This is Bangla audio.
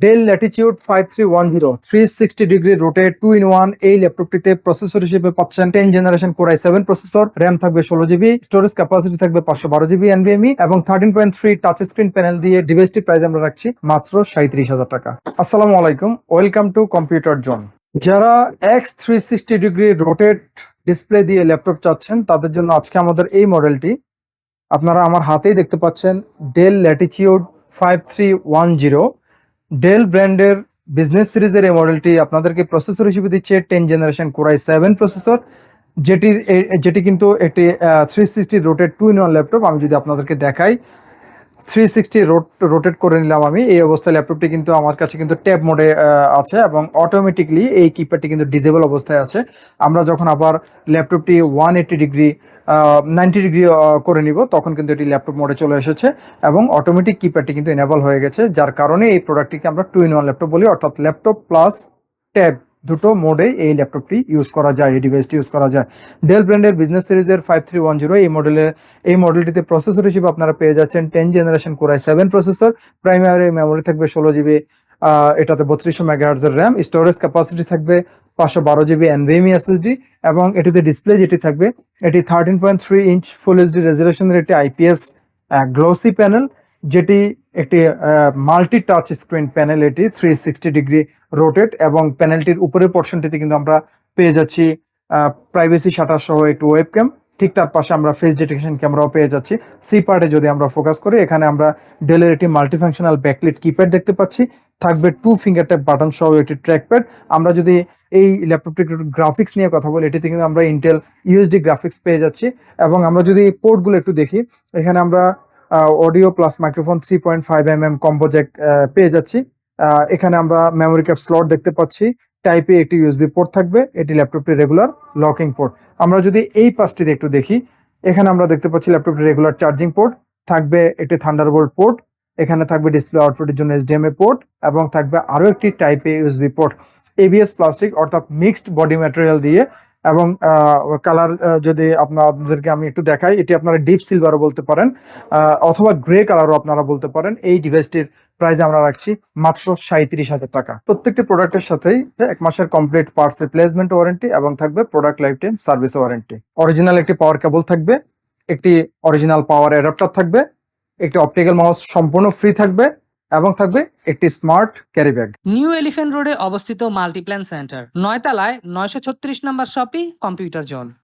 Dell Latitude five three one zero three sixty degree rotate two in one এই ল্যাপটপটিতে প্রসেসর হিসেবে পাচ্ছেন ten generation core i seven processor RAM থাকবে ষোলো জিবি স্টোরেজ ক্যাপাসিটি থাকবে পাঁচশো বারো জিবি এনভিএমই এবং thirteen point three touch screen panel দিয়ে ডিভাইসটির প্রাইস আমরা রাখছি মাত্র সাঁত্রিশ হাজার টাকা। আসসালামু আলাইকুম ওয়েলকাম টু কম্পিউটার জোন যারা x three sixty degree rotate display দিয়ে ল্যাপটপ চাচ্ছেন, তাদের জন্য আজকে আমাদের এই মডেলটি আপনারা আমার হাতেই দেখতে পাচ্ছেন Dell Latitude five three one zero Dell ব্র্যান্ডের বিজনেস সিরিজের এই মডেলটি আপনাদেরকে প্রসেসর হিসেবে দিচ্ছে ten generation core i seven processor যেটি যেটি কিন্তু একটি three sixty rotated two in one laptop আমি যদি আপনাদেরকে দেখাই থ্রি সিক্সটি রোটেট করে নিলাম আমি, এই অবস্থায় ল্যাপটপটি কিন্তু আমার কাছে কিন্তু ট্যাব মোডে আছে এবং অটোমেটিকলি এই কিপ্যাডটি কিন্তু ডিজেবল অবস্থায় আছে। আমরা যখন আবার ল্যাপটপটি one eighty degree ninety degree করে নিব। তখন কিন্তু এটি ল্যাপটপ মোডে চলে এসেছে এবং অটোমেটিক কিপ্যাডটি কিন্তু এনেবল হয়ে গেছে, যার কারণে এই প্রোডাক্টটিকে আমরা টু ইন ওয়ান ল্যাপটপ বলি। অর্থাৎ ল্যাপটপ প্লাস ট্যাব দুটো মোডে এই ল্যাপটপটি ইউজ করা যায়, এই ডিভাইসটি ইউজ করা যায়। ডেল ব্র্যান্ডের বিজনেস সিরিজের ফাইভ থ্রি ওয়ান জিরো এই মডেলের এই মডেলটিতে প্রসেসর হিসেবে আপনারা পেয়ে যাচ্ছেন ten generation core i seven processor primary memory থাকবে ষোলো জিবি এটাতে বত্রিশশো মেগাহার্জের র্যাম স্টোরেজ ক্যাপাসিটি থাকবে পাঁচশো বারো জিবি এনভিএমই এসএসডি এবং এটিতে ডিসপ্লে যেটি থাকবে, এটি thirteen point three inch full HD রেজুলেশনের একটি আইপিএস গ্লোসি প্যানেল যেটি একটি মাল্টি টাচ স্ক্রিন প্যানেল এটি থ্রি সিক্সটি ডিগ্রি রোটেট এবং প্যানেলটির উপরের পোর্শনটিতে কিন্তু আমরা পেয়ে যাচ্ছি প্রাইভেসি শাটার সহ একটি ওয়েব ওয়েবক্যাম ঠিক তার পাশে আমরা ফেস ডিটেকশন ক্যামেরাও পেয়ে যাচ্ছি। সি পার্টে যদি আমরা ফোকাস করি, এখানে আমরা ডেলের একটি মাল্টিফাংশনাল ব্যাকলিট কিপ্যাড দেখতে পাচ্ছি। থাকবে টু ফিঙ্গার ট্যাপ বাটন সহ একটি ট্র্যাকপ্যাড আমরা যদি এই ল্যাপটপটির গ্রাফিক্স নিয়ে কথা বলি, এটিতে কিন্তু আমরা ইন্টেল ইউএসডি গ্রাফিক্স পেয়ে যাচ্ছি। এবং আমরা যদি পোর্টগুলো একটু দেখি, এখানে আমরা audio plus microphone three point five M M combo jack পেয়ে যাচ্ছি। এখানে আমরা মেমোরি কার্ড স্লট দেখতে পাচ্ছি। টাইপে একটি ইউএসবি পোর্ট থাকবে, এটি ল্যাপটপটি রেগুলার লকিং পোর্ট আমরা যদি এই পাশটিতে একটু দেখি, এখানে আমরা দেখতে পাচ্ছি ল্যাপটপটি রেগুলার চার্জিং পোর্ট থাকবে একটি থান্ডারবোল্ট পোর্ট এখানে থাকবে ডিসপ্লে আউটপুটের জন্য এসডিএমএ পোর্ট এবং থাকবে আরও একটি টাইপে ইউএসবি পোর্ট এবিএস প্লাস্টিক অর্থাৎ মিক্সড বডি ম্যাটেরিয়াল দিয়ে এবং কালার যদি আপনাদেরকে আমি একটু দেখাই, এটি আপনারা ডিপ সিলভারও বলতে পারেন অথবা গ্রে কালারও আপনারা বলতে পারেন, এই ডিভাইসটির প্রাইস আমরা রাখছি মাত্র সাঁত্রিশ হাজার টাকা। প্রত্যেকটি প্রোডাক্টের সাথেই এক মাসের কমপ্লিট পার্টস রিপ্লেসমেন্ট ওয়ারেন্টি এবং থাকবে product life time service warranty original একটি পাওয়ার কেবল থাকবে, একটি অরিজিনাল পাওয়ার অ্যাডাপ্টার থাকবে, একটি অপটিক্যাল মাউস সম্পূর্ণ ফ্রি থাকবে এবং থাকবে একটি smart carry bag. New elephant রোডে অবস্থিত মাল্টিপ্ল্যান সেন্টার। নয়তলায় নয়শো ছত্রিশ নম্বর শপি কম্পিউটার জোন।